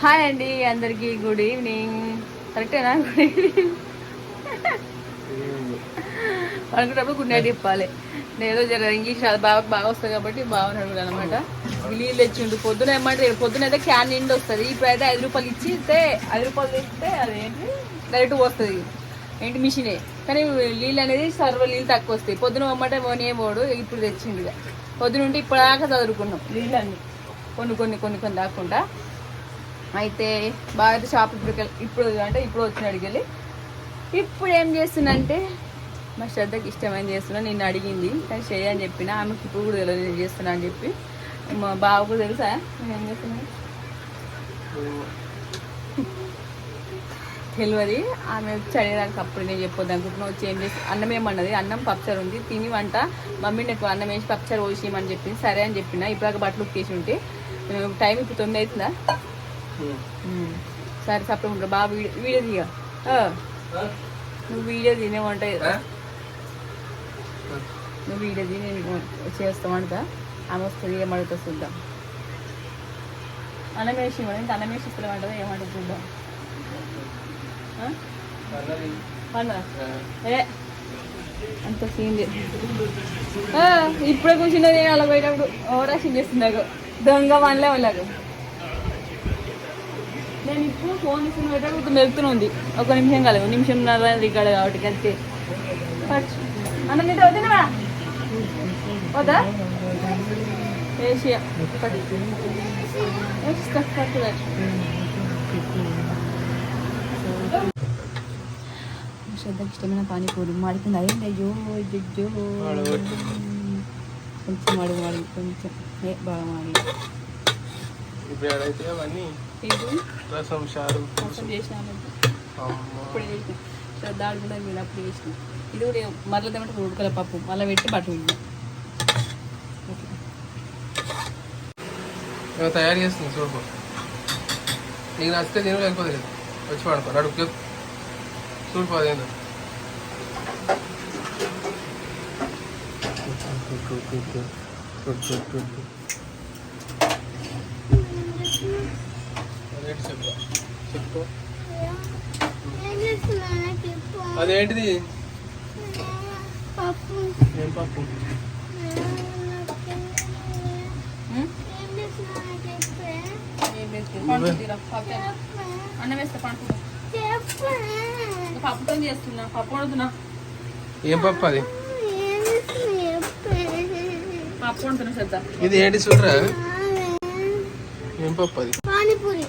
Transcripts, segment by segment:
Hi అండి అందరికీ good evening. కరెక్టేనా గుడ్ ఈవినింగ్? అనుకున్నప్పుడు గుడ్ నైట్ చెప్పాలి. నేను ఏదో జర ఇంగ్లీష్ అది బాగా బాగా వస్తుంది కాబట్టి బాగా బాగున్నాడు అనమాట నీళ్ళు తెచ్చిండు పొద్దున ఏమంటే పొద్దున అయితే క్యాన్ నిండి వస్తుంది. ఇప్పుడు అయితే ఐదు రూపాయలు ఇచ్చి ఇస్తే ఐదు రూపాయలు ఇస్తే అదేంటి? డైరెక్ట్ వస్తుంది ఏంటి మిషనే? కానీ నీళ్ళు అనేది సర్వ నీళ్ళు తక్కువ వస్తాయి. పొద్దున అమ్మటే పోనీ పోడు. ఇప్పుడు తెచ్చిండు ఇక. పొద్దున ఉంటే ఇప్పటిదాకా చదువుకున్నాం నీళ్ళన్నీ కొన్ని కొన్ని కొన్ని కొన్ని దాక్కుండా అయితే బాగా అయితే షాప్ ఇప్పుడు ఇప్పుడు అంటే ఇప్పుడు వచ్చిన అడిగెళ్ళి ఇప్పుడు ఏం చేస్తున్నంటే మా శ్రద్ధకి ఇష్టమైన చేస్తున్నా నిన్ను అడిగింది. కానీ చేయని చెప్పిన ఆమెకి ఇప్పుడు కూడా తెలియదు నేను చేస్తున్నా అని చెప్పి. మా బావకు తెలుసా? నేను ఏం చేస్తున్నాను తెలియదు. ఆమె వచ్చి అడిగేదానికి అప్పుడు నేను చెప్పొద్దు అనుకుంటున్నా. వచ్చి ఏం చేసి అన్నం ఏమన్నది? అన్నం పప్చర్ ఉంది. తిని వంట. మమ్మీ నాకు అన్నం వేసి పప్చర్ పోసేయమని చెప్పింది. సరే అని చెప్పిన. ఇప్పుడు బట్టలు ఉక్కేసి ఉంటే. టైం ఇప్పుడు తొమ్మిది అవుతుందా? సరే సప్పుడు ఉంటా బాగా వీడియో వీడియో తీయ. నువ్వు వీడియో తినే వంట నువ్వు వీడియో తిని నేను చేస్తామంట ఆమె వస్తుంది ఏమడుగుతా చూద్దాం. అన్నం వేసి ఇవ్వండి ఇంకా అన్నం వేసి ఇస్తామంటదా ఏమంటుంది చూద్దాం. ఏ? అంత సీన్ ఇప్పుడే కూర్చున్నది అలా పోయినప్పుడు. ఓవరాక్షన్ చేస్తున్నాడు దొంగ మనలే వాళ్ళకు. నేను ఇప్పుడు ఫోన్ తీసుకుని పెట్టేటప్పుడు మెలుగుతూనే ఉంది. ఒక నిమిషం కాలేదు. నిమిషం రికార్డ్ కాబట్టి అంతే అన్న నీతో వద్దునవా వద్దా? ఏషియా. పట్టు శ్రద్ధకి ఇష్టమైన పానీపూరి. మాడిపోయింది. అదేంటి అయ్యో అయ్యో. కొంచెం మాడి మాడి కొంచెం. బాగా మాడి. ఇప్పుడు ఏడైతే అవన్నీ ఇది రసం చారు కోసం చేసినాను. అమ్మ. ఇప్పుడు మీరు అప్పుడు చేసిన. ఇది కూడా మరల తెమ్మంటే ఉడకల పప్పు. మళ్ళీ పెట్టి పట్టు తయారు చేస్తుంది చూడు. నీకు నచ్చితే తిను లేకపోతే లేదు. వచ్చి పడుకో. నడుపు చెప్పు చూడు పోదేందో ఏం పప్పు? ఏం పప్పు ఏ- అన్నం వేస్తే పండుకుంటా పప్పుతో చేస్తున్నా. పప్పు వండుతున్నా ఏం పప్పు అది? పప్పు వండుతున్నా శ్రద్ధ ఇది ఏంటి చూడరా ఏం పప్పు అది పానీపూరి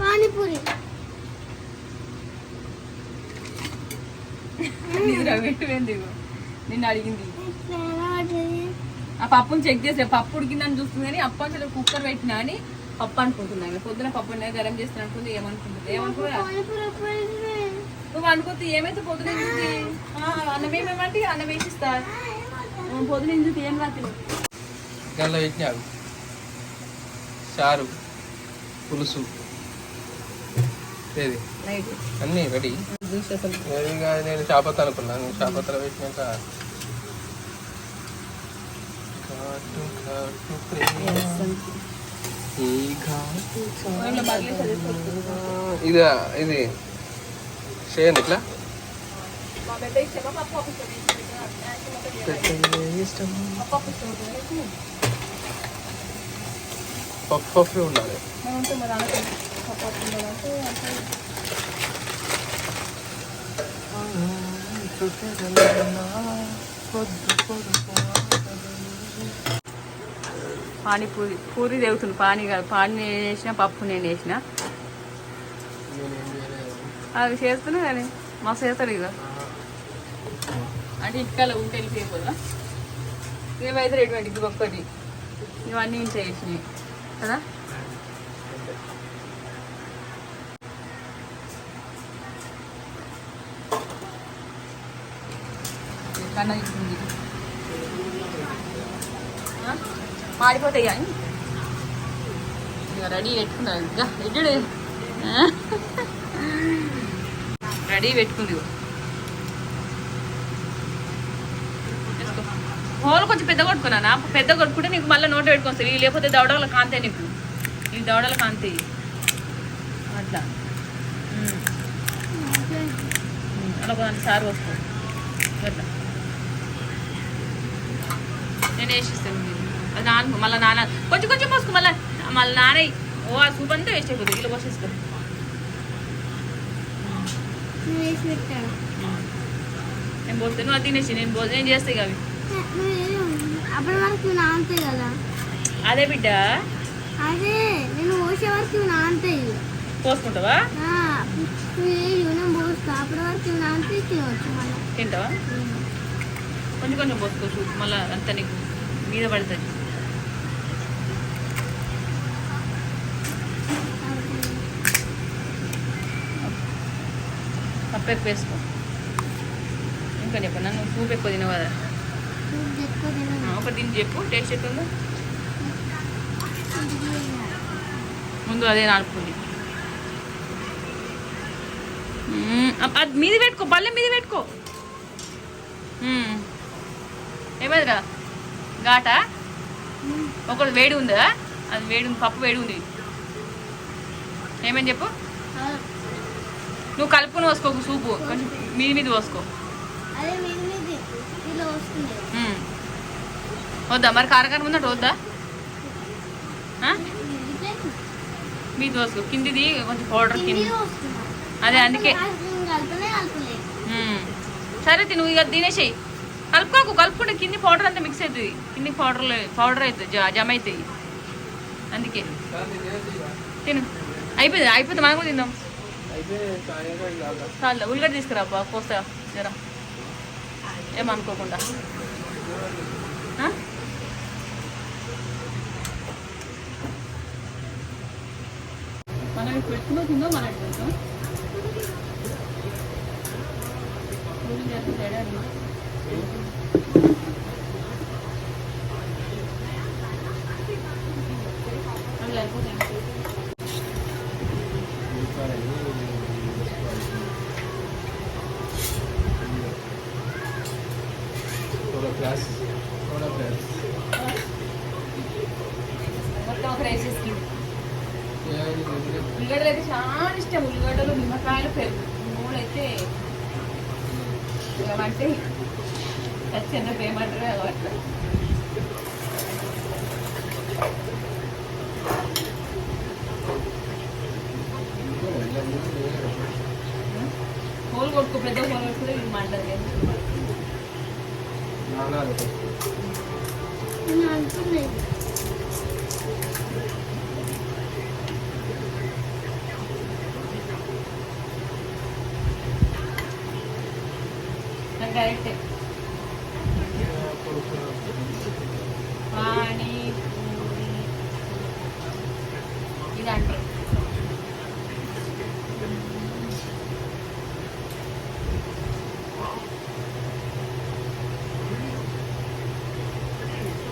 పానీపూరి నిద్ర పెట్టిపోయింది నిన్ను అడిగింది. ఆ పప్పుని చెక్ చేసే పప్పు ఉడికిందని చూస్తుంది కానీ అప్ప అసలు కుక్కర్ పెట్టినా అని పప్పు అనుకుంటున్నాను పొద్దున పప్పు గరం చేస్తాను అనుకుంది ఏమనుకుంటుంది? ఏమనుకున్నా నువ్వు అనుకోతే ఏమైతే పొద్దున అన్నం ఏమేమంటే అన్నం వేసిస్తా. పొద్దున ఇంటికి ఏం రాత్రి? చారు పులుసు. ఏది? అన్నీ రెడీ? కాదు నేను చేపత్త అనుకున్నాను చేపత్తలో పెట్టినాక. ఇది ఇది. చేయండి ఇట్లా? పప్పు పప్పు ఉండాలి. పానీపూరి పూరి తెగుతుంది. పానీ కాదు పానీ నేను వేసిన పప్పు నేను వేసిన. అవి చేస్తున్నా కానీ మస్తు చేస్తాడు ఇక అంటే ఇటుకలు ఉంటే వెళ్ళిపోయిపోదా ఇవైతే ఇది ఒక్కటి. ఇవన్నీ ఇంట్లో వేసినాయి కదా? కన్నా మాడిపోతాయి కానీ. ఇక రెడీ పెట్టుకున్నాను. ఇంకా ఎడ్డు రెడీ పెట్టుకుంది. హోల్ కొంచెం పెద్ద కొట్టుకున్నానా? పెద్ద కొట్టుకుంటే నీకు మళ్ళీ నోట పెట్టుకొని లేకపోతే దవడల కాంతే నీకు. ఈ దవడల కాంతే. అట్లా. అలా కొంచెం సారు వస్తుంది అట్లా. నేను వేసిస్తాను. మీరు అది నాన్న మళ్ళీ నాన్న కొంచెం కొంచెం పోసుకో మళ్ళీ మళ్ళీ నానే ఓ ఆ సూప్ అంతా వేస్ట్ అయిపోతుంది. ఇలా పోసేస్తాను నేను పోతే నువ్వు అది తినేసి నేను భోజనం చేస్తాయి అవి? అప్పటి వరకు నువ్వు నానుతాయి కదా? అదే బిడ్డ. అదే నేను పోసే వరకు నువ్వు నానుతాయి పోసుకుంటావా? పోస్తా అప్పటి వరకు తినవచ్చు మళ్ళీ. తింటావా? కొంచెం కొంచెం పోసుకో సూప్ మళ్ళీ అంత నీకు. మీద పడుతుంది. పప్పు ఎక్కువ వేసుకో. ఇంకా చెప్పు నన్ను సూప్ ఎక్కువ తినవు? కదా ఒక దీన్ని చెప్పు టేస్ట్ ఎట్టుందో ముందు అదే నాలుపుంది అది మీద పెట్టుకో బల్లె మీద పెట్టుకో. ఏమైంది కదా ఘాటా? ఒకటి వేడి ఉందా? అది వేడి ఉంది పప్పు వేడి ఉంది. ఏమని చెప్పు? నువ్వు కలుపుకొని పోసుకోకు సూపు కొంచెం మీది మీద పోసుకో. వద్దా? మరి కారకారం ఉందంటే వద్దా? మీది పోసుకో. కిందిది కొంచెం పౌడర్ కింది అదే అందుకే. సరే నువ్వు ఇక తినేసేయి. కలుపుకోకు కలుపుకుంటే కింది పౌడర్ అంతా మిక్స్ అవుతుంది కింది పౌడర్ పౌడర్ అవుతుంది జమ అవుతాయి అందుకే. తిను. అయిపోయింది అయిపోతుంది మనం కూడా తిందాం. చాలా ఉల్లిగడ్డ తీసుకురా అబ్బా కోస్తా ఏమనుకోకుండా మనం పెట్టుకుని తిందాం మనం తిందాం చేస్తే తేడా గ్లాస్ సోడా గ్లాస్ మొత్తం ఫ్రై చేసుకుంది ఉల్లిగడ్డలు అయితే చాలా ఇష్టం. ఉల్లిగడ్డలు నిమ్మకాయలు పెరుగు మూడైతే అంటే ఖచ్చితంగా ప్రేమంటారు అలవాట్లు కోలు కొట్టుకో పెద్ద కోలు కొట్టుకుంటే మండదు 那那个，那。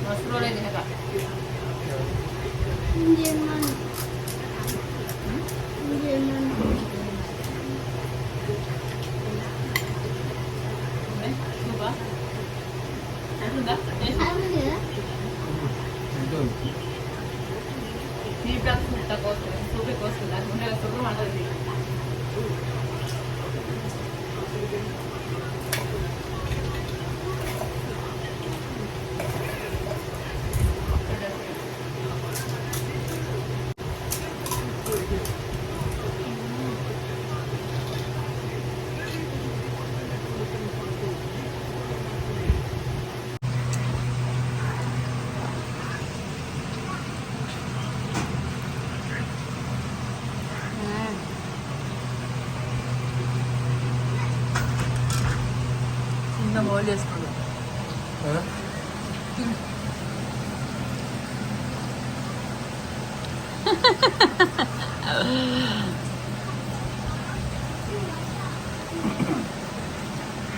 మస్తు రోడ్ అయింది ఇంకా ఇంకేమన్నా ఇంకేమన్నా సూపా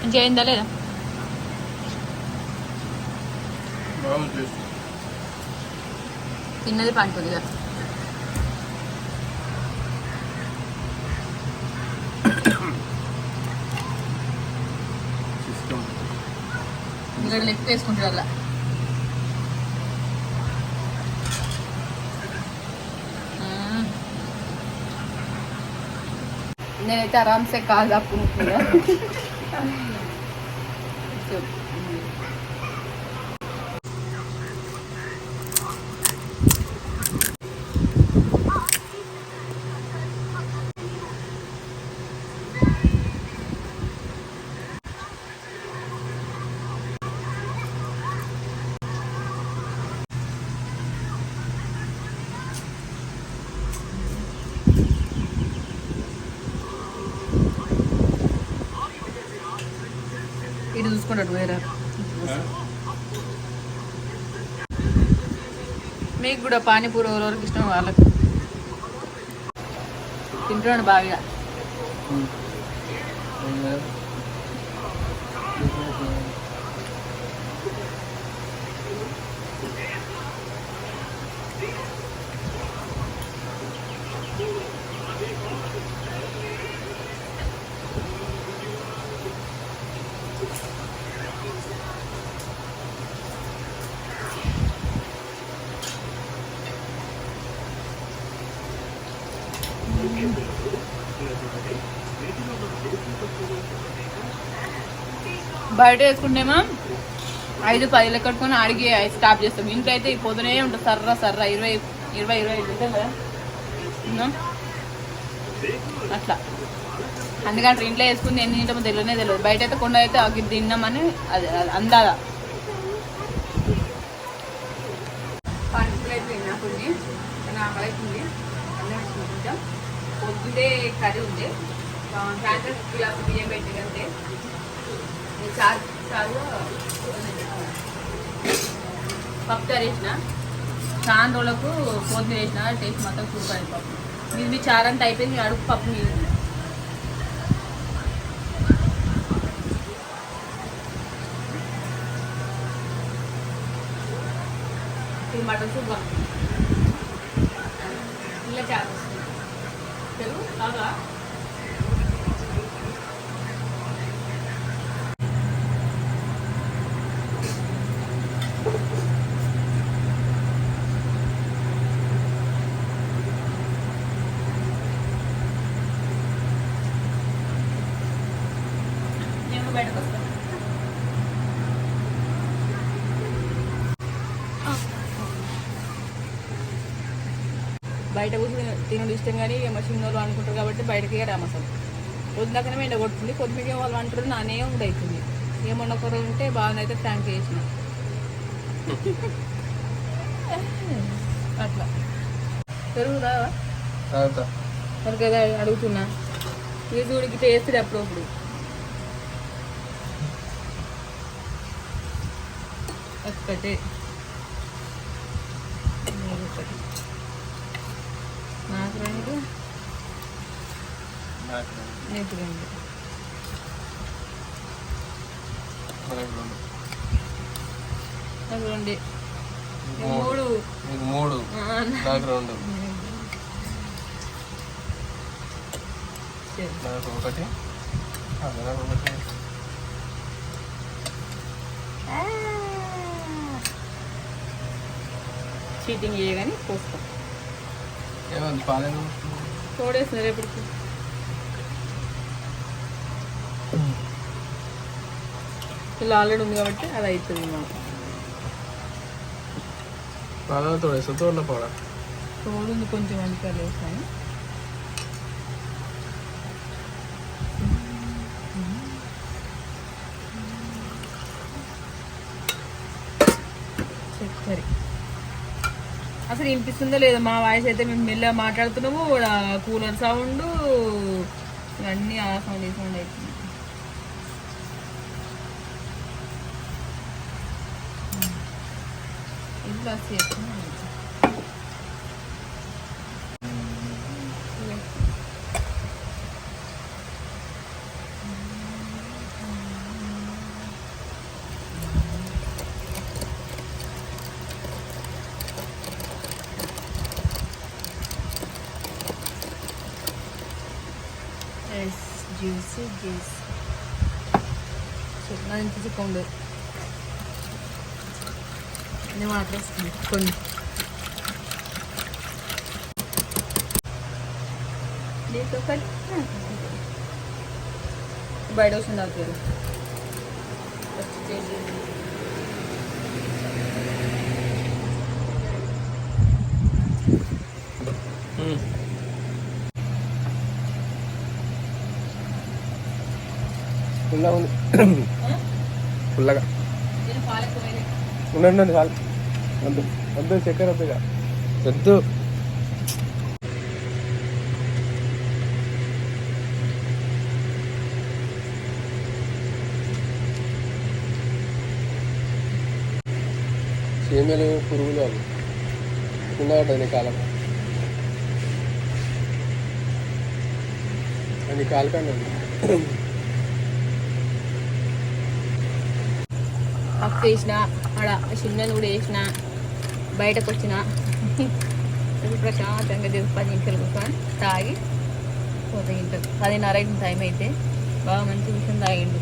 మంచిగా అయిందా లేదా తిన్నది పంటుంది కదా ఇక్కడ లెక్క వేసుకుంటారు అలా. నేనైతే ఆరామ్సే కాదు అప్పుడు 哎。తీసుకున్నాడు వేరే. మీకు కూడా పానీపూరి ఎవరెవరికి ఇష్టం వాళ్ళకి. తింటున్నాడు బాగా. బయట వేసుకుంటేమో ఐదు పది లెక్కట్టుకొని అడిగి స్టాప్ చేస్తాం. ఇంట్లో అయితే ఈ పొద్దునే ఉంటుంది సర్రా సర్రా ఇరవై ఇరవై ఇరవై ఐదు కదా. అట్లా. అందుకంటే ఇంట్లో వేసుకుంది ఎన్ని తింటామో తెలియనే తెలియదు. బయట అయితే కొండ అయితే అగ్గి తిన్నామని అది అది అందాదా పానీపూరి అయితే తిన్నా ఆకలి అవుతుంది కర్రీ ఉంది. సాయంత్రం గ్లాసు బియ్యం పెట్టి చారు చారు పప్పు చారు వేసిన చాలా రోజులకు కొత్తిమీర వేసిన. టేస్ట్ మొత్తం సూపర్ అయింది పప్పు. ఇది మీ చారు అంటే అయిపోయింది. అడుగు పప్పు మీద. మటన్ సూప్ ఇలా చారు తెలుగు? కాదా నేను బయటకు వస్తాను బయట కూర్చొని తినడం ఇష్టం కానీ మషిన్ వాళ్ళు అనుకుంటారు కాబట్టి బయటకే రాము అసలు. వద్దాకనే ఎండ కొడుతుంది. కొద్దిగా వాళ్ళు అంటారు నానే అవుతుంది ఏమన్నా ఒక రోజు ఉంటే బాగా అయితే ట్యాంక్ చేసిన. అట్లా. పెరుగుదా కదా అడుగుతున్నా. ఈ చూడికి టేస్ట్ అప్పుడు అప్పుడు ఒక్కటే. ఒకటి. నాకు రెండు నీకు రెండు నాకు రెండు మూడు. నీకు మూడు. నాకు రెండు. నాకు ఒకటి. నాకు ఒకటి. చీటింగ్ చేయగానే పోస్తాం. ఏమంది? పాలేదు తోడేసిన రేపటికి. ఇలా ఆల్రెడీ ఉంది కాబట్టి అది అవుతుంది మాకు. పాలలో తోడేస్తా తోడలో పోడ? తోడు ఉంది కొంచెం వంకాయ వేసాను. అసలు వినిపిస్తుందో లేదో మా వాయిస్ అయితే మేము మెల్లగా మాట్లాడుతున్నాము కూడా కూలర్ సౌండ్ ఇవన్నీ ఆ సౌండ్ ఈ సౌండ్ అవుతుంది ఇంట్లో బస్ జ్యూసీ జ్యూస్ మంచి చిక్కండు నేను మాత్రం వస్తుంది కొన్ని నీతో కలిసి ఫుల్గా ఉంది. వేరే ఉండండి ఉండండి చాలు. వద్దు వద్దు చక్కెర వద్దు. వద్దు. చీమలు పురుగులు అవి. కింద పడ్డది నీ కాలం అది కాలకండి అక్క వేసిన ఆడ చిన్నది కూడా వేసిన బయటకు వచ్చిన ప్రశాంతంగా దేవుడు పది నిమిషాలు కూర్చొని తాగి పోతే ఇంటర్ పదిన్నర టైం అయితే. బాగా మంచి విషయం తాగిండు.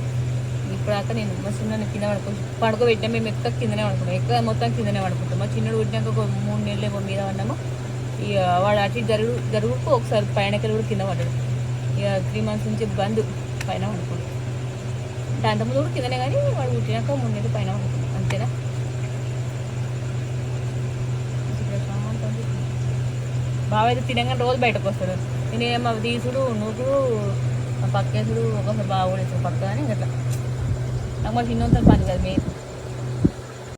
ఇప్పుడాక నేను మా చిన్న కింద పడుకో పడుకోబెట్టినా మేము ఎక్కువ కిందనే పడుకుంటాం. ఎక్కువ మొత్తం కిందనే పడుకుంటాం. మా చిన్నడు పుట్టినాక ఒక మూడు నెలలు ఏమో మీద పడినాము ఇక వాడు అటు జరుగు జరుగుకు ఒకసారి పైనకెళ్ళి కూడా కింద పడ్డాడు. ఇక త్రీ మంత్స్ నుంచి బంద్ పైన పడుకుంటాం దాంతో ముందు కూడా కిందనే కానీ వాడు పుట్టినాక మూడు నెలలు పైన అంతేనా? బావ అయితే తినగానే రోజు బయటకు వస్తాడు. నేను ఏమో తీసుడు నూకుడు పక్కేసుడు ఒకసారి బాగా కూడా పక్క అని అట్లా. నాకు మా చిన్న పని కదా మెయిన్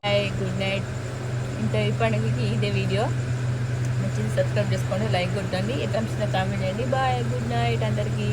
హాయ్ గుడ్ నైట్ ఇంత ఈ పండుగకి ఇదే వీడియో నచ్చింది సబ్స్క్రైబ్ చేసుకోండి లైక్ కొట్టండి. ఎట్లా కామెంట్ చేయండి. బాయ్ గుడ్ నైట్ అందరికీ.